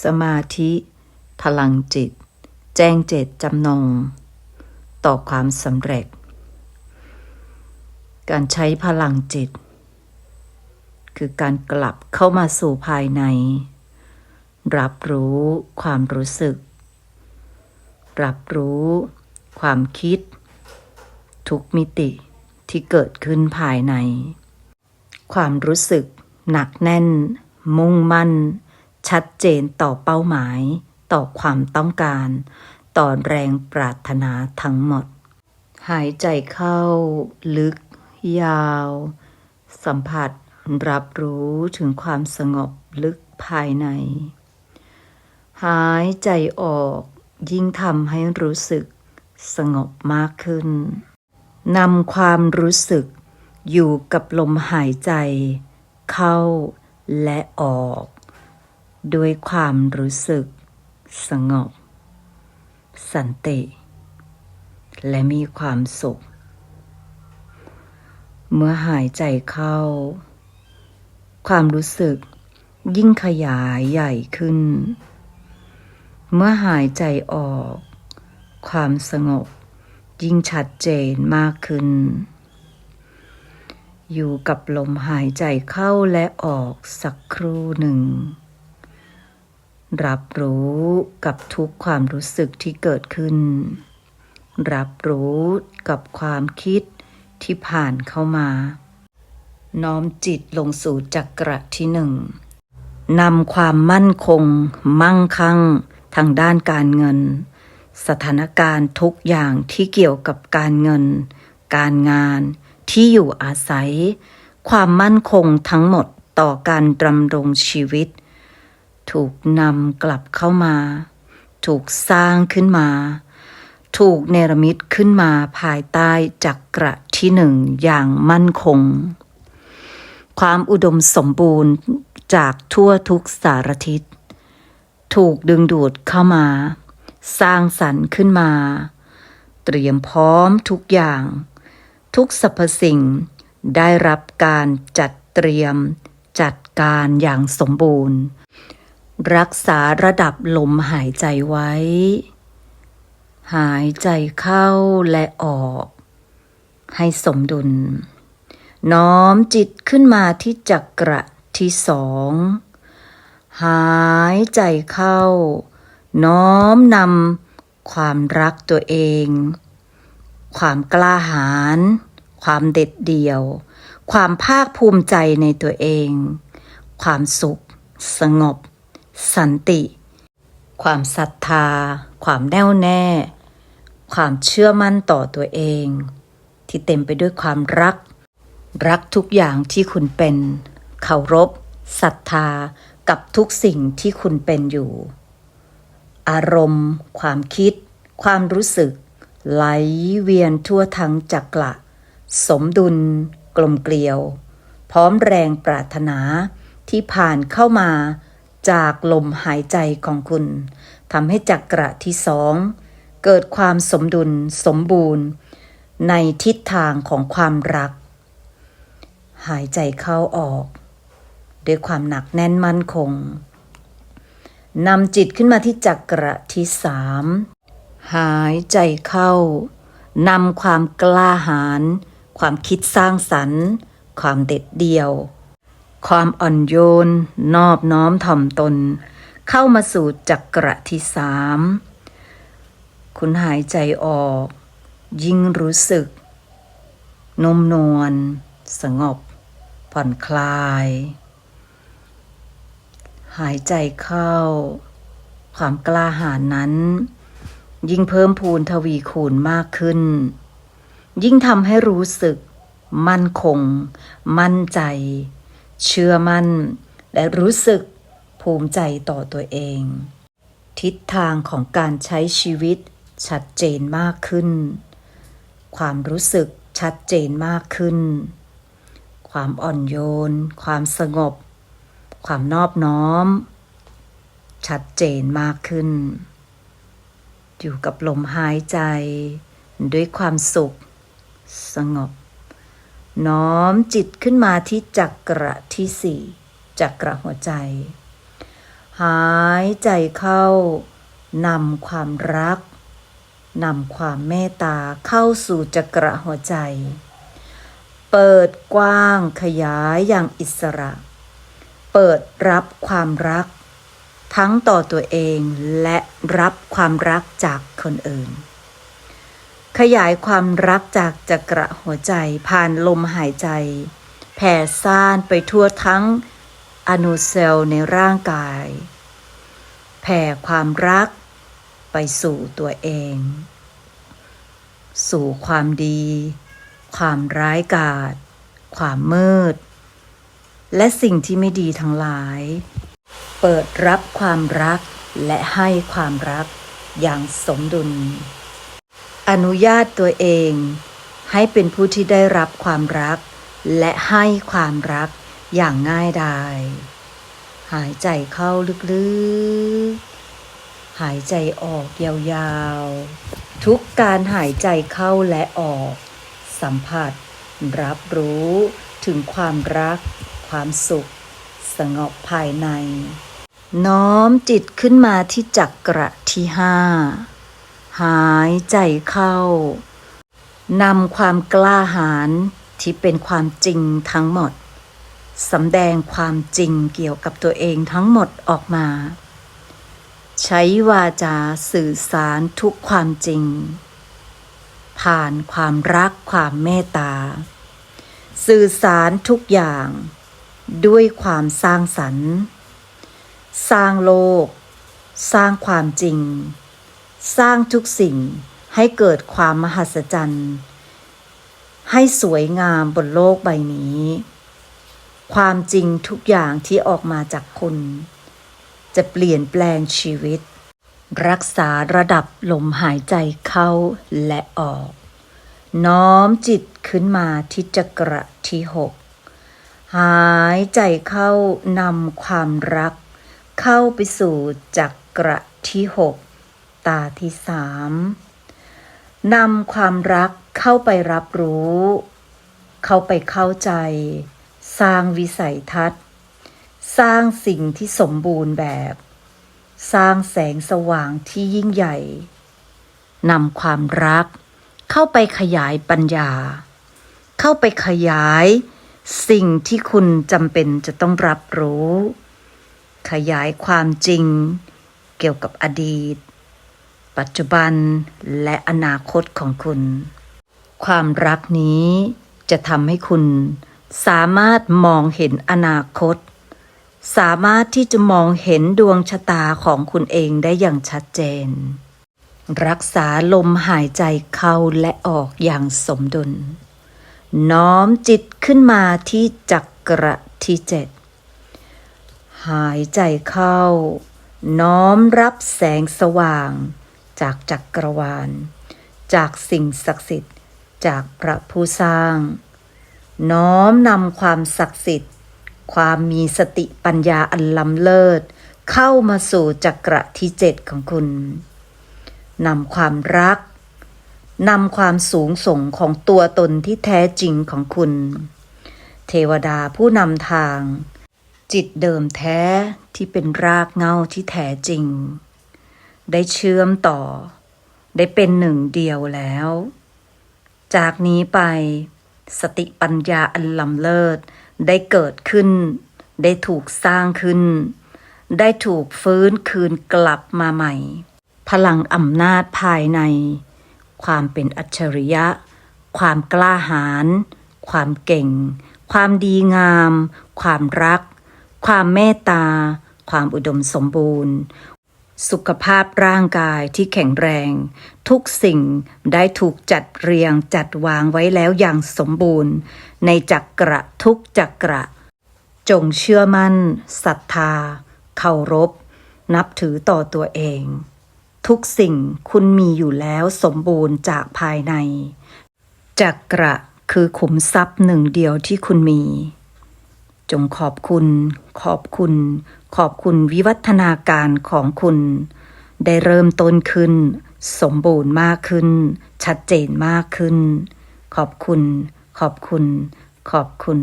สมาธิ พลังจิต แจ้งเจตจำนง ต่อความสำเร็จ การใช้พลังจิต คือการกลับเข้ามาสู่ภายใน รับรู้ความรู้สึก รับรู้ความคิด ทุกมิติที่เกิดขึ้นภายใน ความรู้สึกหนักแน่น มุ่งมั่น ชัดเจนต่อเป้าหมาย ต่อความต้องการ ต่อแรงปรารถนาทั้งหมด หายใจเข้า ลึก ยาว สัมผัสรับรู้ถึงความสงบลึกภายใน หายใจออกยิ่งทำให้รู้สึกสงบมากขึ้นนำความรู้สึกอยู่กับลมหายใจ เข้าและออก ด้วยความรู้สึก สงบ สันติ และมีความสุข เมื่อหายใจเข้า ความรู้สึกยิ่งขยายใหญ่ขึ้น เมื่อหายใจออก ความสงบยิ่งชัดเจนมากขึ้น อยู่กับลมหายใจเข้าและออกสักครู่หนึ่ง รับรู้กับทุกความรู้สึกที่เกิดขึ้น รับรู้กับความคิดที่ผ่านเข้ามา น้อมจิตลงสู่จักระที่หนึ่งนำความมั่นคง มั่งคั่ง ทางด้านการเงิน สถานการณ์ทุกอย่างที่เกี่ยวกับการเงิน การงานที่อยู่อาศัย ความมั่นคงทั้งหมดต่อการดำรงชีวิต ถูกนำกลับเข้ามา ถูกสร้างขึ้นมา ถูกเนรมิตขึ้นมาภายใต้จักระที่หนึ่งอย่างมั่นคง ความอุดมสมบูรณ์จากทั่วทุกสารทิศ ถูกดึงดูดเข้ามา สร้างสรรค์ขึ้นมา เตรียมพร้อมทุกอย่าง ทุกสรรพสิ่งได้รับการจัดเตรียมจัดการอย่างสมบูรณ์ รักษาระดับลมหายใจไว้ หายใจเข้าและออก ให้สมดุล น้อมจิตขึ้นมาที่จักระที่สอง หายใจเข้า น้อมนำความรักตัวเอง ความกล้าหาญความเด็ดเดี่ยว ความภาคภูมิใจในตัวเอง ความสุข สงบ สันติ ความศรัทธา ความแน่วแน่ ความเชื่อมั่นต่อตัวเอง ที่เต็มไปด้วยความรัก รักทุกอย่างที่คุณเป็นเคารพศรัทธากับทุกสิ่งที่คุณเป็นอยู่ อารมณ์ ความคิด ความรู้สึก ไหลเวียนทั่วทั้งจักระสมดุล กลมเกลียว พร้อมแรงปรารถนาที่ผ่านเข้ามา จากลมหายใจของคุณทำให้จักระที่สองเกิดความสมดุลสมบูรณ์ ในทิศทางของความรัก หายใจเข้าออก ด้วยความหนักแน่นมั่นคงนำจิตขึ้นมาที่จักระที่สามหายใจเข้านำความกล้าหาญความคิดสร้างสรรค์ ความเด็ดเดี่ยว ความอ่อนโยน นอบน้อมถ่อมตน เข้ามาสู่จักระที่สามคุณหายใจออก ยิ่งรู้สึก นุ่มนวลสงบ ผ่อนคลาย หายใจเข้า ความกล้าหาญนั้น ยิ่งเพิ่มพูนทวีคูณมากขึ้น ยิ่งทำให้รู้สึก มั่นคง มั่นใจ เชื่อมั่น และรู้สึกภูมิใจต่อตัวเอง ทิศทางของการใช้ชีวิตชัดเจนมากขึ้น ความรู้สึกชัดเจนมากขึ้น ความอ่อนโยน ความสงบ ความนอบน้อม ชัดเจนมากขึ้น อยู่กับลมหายใจ ด้วยความสุข สงบ น้อมจิตขึ้นมาที่จักระที่สี่จักระหัวใจ หายใจเข้านำความรักนำความเมตตาเข้าสู่จักระหัวใจ เปิดกว้างขยายอย่างอิสระ เปิดรับความรัก ทั้งต่อตัวเองและรับความรักจากคนอื่น ขยายความรักจากจักระหัวใจผ่านลมหายใจ แผ่ซ่านไปทั่วทั้งอนุเซลล์ในร่างกาย แผ่ความรักไปสู่ตัวเอง สู่ความดี ความร้ายกาจความมืด และสิ่งที่ไม่ดีทั้งหลาย เปิดรับความรักและให้ความรักอย่างสมดุล อนุญาตตัวเอง ให้เป็นผู้ที่ได้รับความรัก และให้ความรักอย่างง่ายดาย หายใจเข้าลึกๆ หายใจออกยาวๆ ทุกการหายใจเข้าและออก สัมผัส รับรู้ถึงความรัก ความสุข สงบภายใน น้อมจิตขึ้นมาที่จักระที่ห้า หายใจเข้านำความกล้าหาญที่เป็นความจริงทั้งหมดสำแดงความจริงเกี่ยวกับตัวเองทั้งหมดออกมา ใช้วาจาสื่อสารทุกความจริง ผ่านความรักความเมตตา สื่อสารทุกอย่าง ด้วยความสร้างสรรค์ สร้างโลก สร้างความจริง สร้างทุกสิ่งให้เกิดความมหัศจรรย์ให้สวยงามบนโลกใบนี้ ความจริงทุกอย่างที่ออกมาจากคุณ จะเปลี่ยนแปลงชีวิต รักษาระดับลมหายใจเข้าและออก น้อมจิตขึ้นมาที่จักระที่หกหายใจเข้านำความรัก เข้าไปสู่จักระที่หก ตาที่สามนำความรักเข้าไปรับรู้ เข้าไปเข้าใจ สร้างวิสัยทัศน์ สร้างสิ่งที่สมบูรณ์แบบ สร้างแสงสว่างที่ยิ่งใหญ่นำความรัก เข้าไปขยายปัญญา เข้าไปขยาย สิ่งที่คุณจำเป็นจะต้องรับรู้ ขยายความจริง เกี่ยวกับอดีต ปัจจุบันและอนาคตของคุณ ความรักนี้จะทำให้คุณ สามารถมองเห็นอนาคต สามารถที่จะมองเห็นดวงชะตาของคุณเองได้อย่างชัดเจน รักษาลมหายใจเข้าและออกอย่างสมดุล น้อมจิตขึ้นมาที่จักระที่เจ็ดหายใจเข้า น้อมรับแสงสว่าง จากจักรวาล จากสิ่งศักดิ์สิทธิ์ จากพระผู้สร้าง น้อมนำความศักดิ์สิทธิ์ ความมีสติปัญญาอันล้ำเลิศ เข้ามาสู่จักรที่เจ็ดของคุณนำความรักนำความสูงส่งของตัวตนที่แท้จริงของคุณ เทวดาผู้นำทาง จิตเดิมแท้ที่เป็นรากเงาที่แท้จริง ได้เชื่อมต่อ ได้เป็นหนึ่งเดียวแล้ว จากนี้ไปสติปัญญาอันล้ำเลิศได้เกิดขึ้น ได้ถูกสร้างขึ้น ได้ถูกฟื้นคืนกลับมาใหม่ พลังอำนาจภายใน ความเป็นอัจฉริยะ ความกล้าหาญความเก่ง ความดีงาม ความรัก ความเมตตา ความอุดมสมบูรณ์ สุขภาพร่างกายที่แข็งแรง ทุกสิ่งได้ถูกจัดเรียงจัดวางไว้แล้วอย่างสมบูรณ์ ในจักระทุกจักระ จงเชื่อมั่นศรัทธา เคารพ นับถือต่อตัวเอง ทุกสิ่งคุณมีอยู่แล้วสมบูรณ์จากภายใน จักระคือขุมทรัพย์หนึ่งเดียวที่คุณมี จงขอบคุณ ขอบคุณ ขอบคุณวิวัฒนาการของคุณ ได้เริ่มต้นขึ้น สมบูรณ์มากขึ้น ชัดเจนมากขึ้น ขอบคุณ ขอบคุณ ขอบคุณ